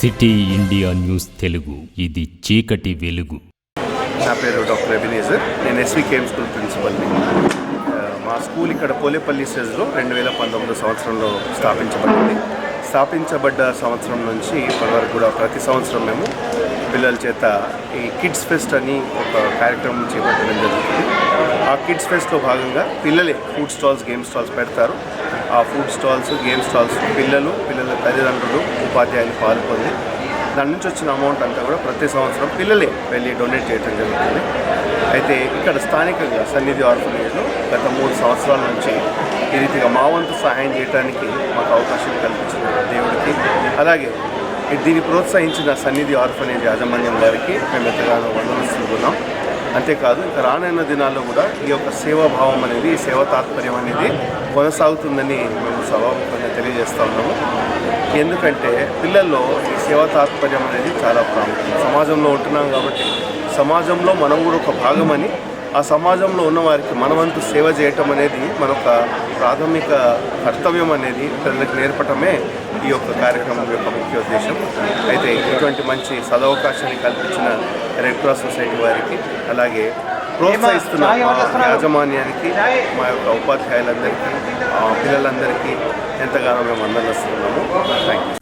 City India news Telugu. ఇది చీకటి వెలుగు. నా పేరు డాక్టర్ ఎబినేజర్. నేను S V K M school ప్రిన్సిపల్ని మా స్కూల్ ఇక్కడ పోలేపల్లి స్టేజ్లో రెండు వేల పంతొమ్మిదో సంవత్సరంలో స్థాపించబడింది. స్థాపించబడ్డ సంవత్సరం నుంచి ఇప్పటివరకు కూడా ప్రతి సంవత్సరం మేము పిల్లల చేత ఈ కిడ్స్ ఫెస్ట్ అని ఒక కార్యక్రమం చేపట్టడం జరుగుతుంది. ఆ కిడ్స్ ఫెస్ట్లో భాగంగా పిల్లలే ఫుడ్ స్టాల్స్ గేమ్ స్టాల్స్ పెడతారు. ఫుడ్ స్టాల్స్ గేమ్ స్టాల్స్ పిల్లలు పిల్లల తల్లిదండ్రులు ఉపాధ్యాయులు పాల్గొని దాని నుంచి వచ్చిన అమౌంట్ అంతా కూడా ప్రతి సంవత్సరం పిల్లలే వెళ్ళి డొనేట్ చేయడం జరుగుతుంది. అయితే ఇక్కడ స్థానికంగా సన్నిధి ఆర్ఫనేజ్లో గత మూడు సంవత్సరాల నుంచి ఈ రీతిగా మా వంతు సహాయం చేయడానికి మాకు అవకాశం కల్పించిన దేవుడికి అలాగే దీన్ని ప్రోత్సహించిన సన్నిధి ఆర్ఫనేజ్ యాజమాన్యం గారికి మేము ఎంతగానో వందనస్తున్నాం అంతేకాదు ఇక రానున్న దినాల్లో కూడా ఈ యొక్క సేవాభావం అనేది ఈ సేవా తాత్పర్యం అనేది కొనసాగుతుందని మేము సభాముఖంగా తెలియజేస్తూ ఉన్నాము. ఎందుకంటే పిల్లల్లో ఈ సేవా తాత్పర్యం అనేది చాలా ప్రాముఖ్యం. సమాజంలో ఉంటున్నాం కాబట్టి సమాజంలో మనం కూడా ఒక భాగమని ఆ సమాజంలో ఉన్న వారికి మనవంతు సేవ చేయటం అనేది మన ఒక ప్రాథమిక కర్తవ్యం అనేది పిల్లలకు నేర్పటమే ఈ యొక్క కార్యక్రమం యొక్క ముఖ్య ఉద్దేశం. అయితే ఇటువంటి మంచి సదవకాశాన్ని కల్పించిన రెడ్ క్రాస్ సొసైటీ వారికి అలాగే ప్రోత్సహిస్తున్న యాజమాన్యానికి మా యొక్క ఉపాధ్యాయులందరికీ పిల్లలందరికీ ఎంతగానో మేము అందరిస్తున్నాము థ్యాంక్ యూ